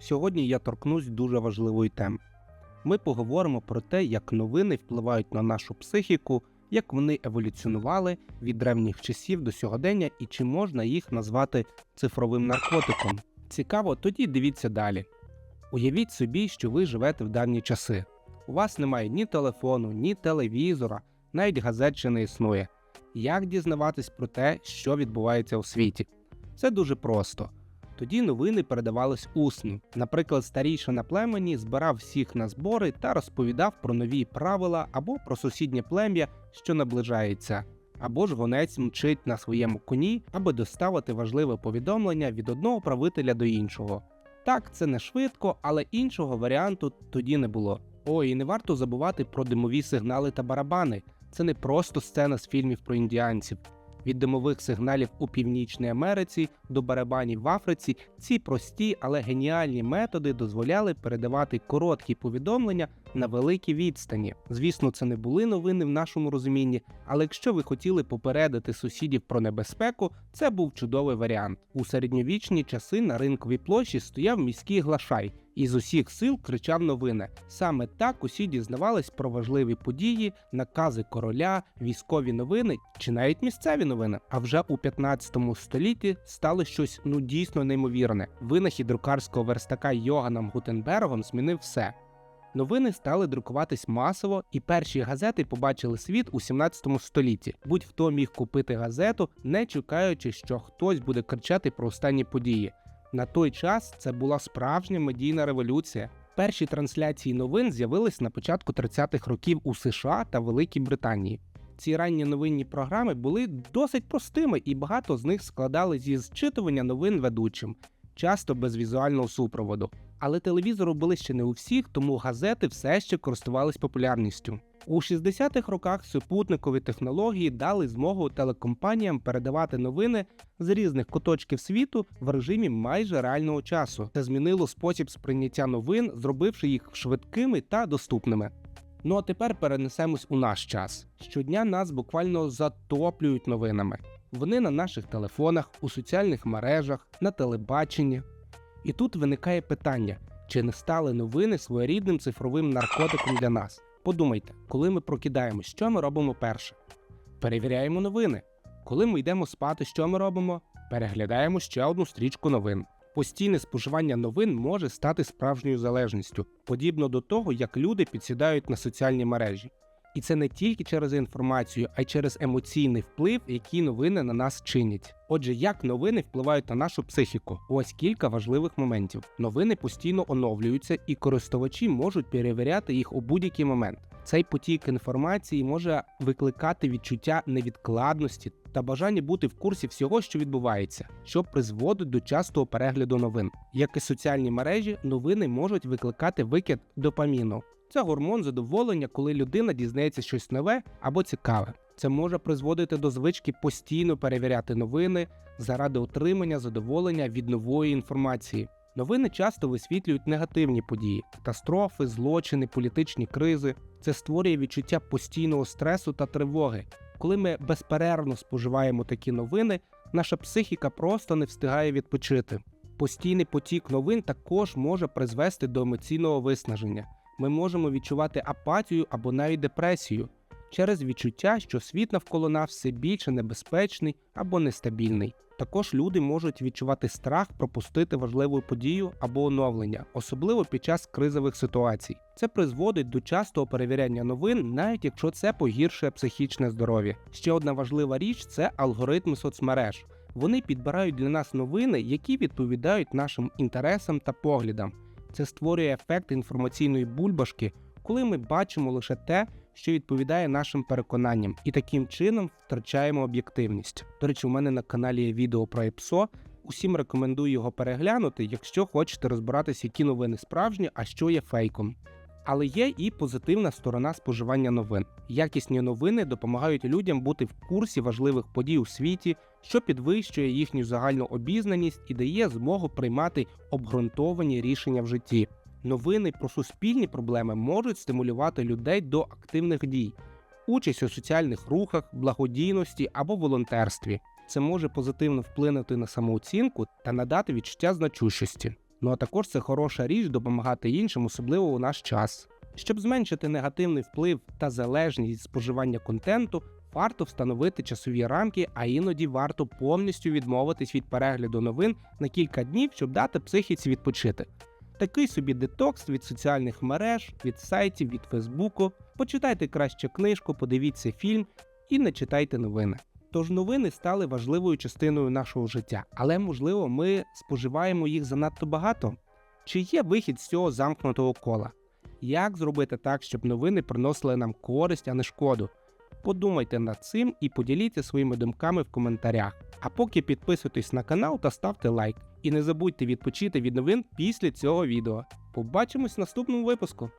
Сьогодні я торкнусь дуже важливої теми. Ми поговоримо про те, як новини впливають на нашу психіку, як вони еволюціонували від древніх часів до сьогодення і чи можна їх назвати цифровим наркотиком. Цікаво, тоді дивіться далі. Уявіть собі, що ви живете в давні часи. У вас немає ні телефону, ні телевізора, навіть газет ще не існує. Як дізнаватись про те, що відбувається у світі? Це дуже просто. Тоді новини передавались усно. Наприклад, старійший на племені збирав всіх на збори та розповідав про нові правила або про сусіднє плем'я, що наближається. Або ж гонець мчить на своєму коні, аби доставити важливе повідомлення від одного правителя до іншого. Так, це не швидко, але іншого варіанту тоді не було. Ой, і не варто забувати про димові сигнали та барабани. Це не просто сцена з фільмів про індіанців. Від димових сигналів у Північній Америці до барабанів в Африці ці прості, але геніальні методи дозволяли передавати короткі повідомлення на великій відстані. Звісно, це не були новини в нашому розумінні, але якщо ви хотіли попередити сусідів про небезпеку, це був чудовий варіант. У середньовічні часи на ринковій площі стояв міський глашай і з усіх сил кричав новини. Саме так усі дізнавались про важливі події, накази короля, військові новини чи навіть місцеві новини. А вже у 15 столітті стало щось ну дійсно неймовірне. Винахід друкарського верстака Йоганом Гутенбергом змінив все. Новини стали друкуватись масово, і перші газети побачили світ у 17 столітті. Будь-хто міг купити газету, не чекаючи, що хтось буде кричати про останні події. На той час це була справжня медійна революція. Перші трансляції новин з'явились на початку 30-х років у США та Великій Британії. Ці ранні новинні програми були досить простими, і багато з них складали зі зчитування новин ведучим, часто без візуального супроводу. Але телевізору були ще не у всіх, тому газети все ще користувались популярністю. У 60-х роках супутникові технології дали змогу телекомпаніям передавати новини з різних куточків світу в режимі майже реального часу. Це змінило спосіб сприйняття новин, зробивши їх швидкими та доступними. Ну а тепер перенесемось у наш час. Щодня нас буквально затоплюють новинами. Вони на наших телефонах, у соціальних мережах, на телебаченні. І тут виникає питання: чи не стали новини своєрідним цифровим наркотиком для нас? Подумайте, коли ми прокидаємось, що ми робимо перше? Перевіряємо новини. Коли ми йдемо спати, що ми робимо? Переглядаємо ще одну стрічку новин. Постійне споживання новин може стати справжньою залежністю, подібно до того, як люди підсідають на соціальні мережі. І це не тільки через інформацію, а й через емоційний вплив, який новини на нас чинять. Отже, як новини впливають на нашу психіку? Ось кілька важливих моментів. Новини постійно оновлюються, і користувачі можуть перевіряти їх у будь-який момент. Цей потік інформації може викликати відчуття невідкладності та бажання бути в курсі всього, що відбувається, що призводить до частого перегляду новин. Як і соціальні мережі, новини можуть викликати викид допаміну. Це гормон задоволення, коли людина дізнається щось нове або цікаве. Це може призводити до звички постійно перевіряти новини заради отримання задоволення від нової інформації. Новини часто висвітлюють негативні події, катастрофи, злочини, політичні кризи. Це створює відчуття постійного стресу та тривоги. Коли ми безперервно споживаємо такі новини, наша психіка просто не встигає відпочити. Постійний потік новин також може призвести до емоційного виснаження. Ми можемо відчувати апатію або навіть депресію через відчуття, що світ навколо нас все більше небезпечний або нестабільний. Також люди можуть відчувати страх пропустити важливу подію або оновлення, особливо під час кризових ситуацій. Це призводить до частого перевіряння новин, навіть якщо це погіршує психічне здоров'я. Ще одна важлива річ це алгоритми соцмереж. Вони підбирають для нас новини, які відповідають нашим інтересам та поглядам. Це створює ефект інформаційної бульбашки, коли ми бачимо лише те, що відповідає нашим переконанням, і таким чином втрачаємо об'єктивність. До речі, у мене на каналі є відео про ІПСО. Усім рекомендую його переглянути, якщо хочете розбиратися, які новини справжні, а що є фейком. Але є і позитивна сторона споживання новин. Якісні новини допомагають людям бути в курсі важливих подій у світі, що підвищує їхню загальну обізнаність і дає змогу приймати обґрунтовані рішення в житті. Новини про суспільні проблеми можуть стимулювати людей до активних дій, участь у соціальних рухах, благодійності або волонтерстві. Це може позитивно вплинути на самооцінку та надати відчуття значущості. Ну а також це хороша річ допомагати іншим, особливо у наш час. Щоб зменшити негативний вплив та залежність споживання контенту, варто встановити часові рамки, а іноді варто повністю відмовитись від перегляду новин на кілька днів, щоб дати психіці відпочити. Такий собі детокс від соціальних мереж, від сайтів, від Фейсбуку. Почитайте краще книжку, подивіться фільм і не читайте новини. Тож новини стали важливою частиною нашого життя, але можливо ми споживаємо їх занадто багато. Чи є вихід з цього замкнутого кола? Як зробити так, щоб новини приносили нам користь, а не шкоду? Подумайте над цим і поділіться своїми думками в коментарях. А поки підписуйтесь на канал та ставте лайк. І не забудьте відпочити від новин після цього відео. Побачимось в наступному випуску.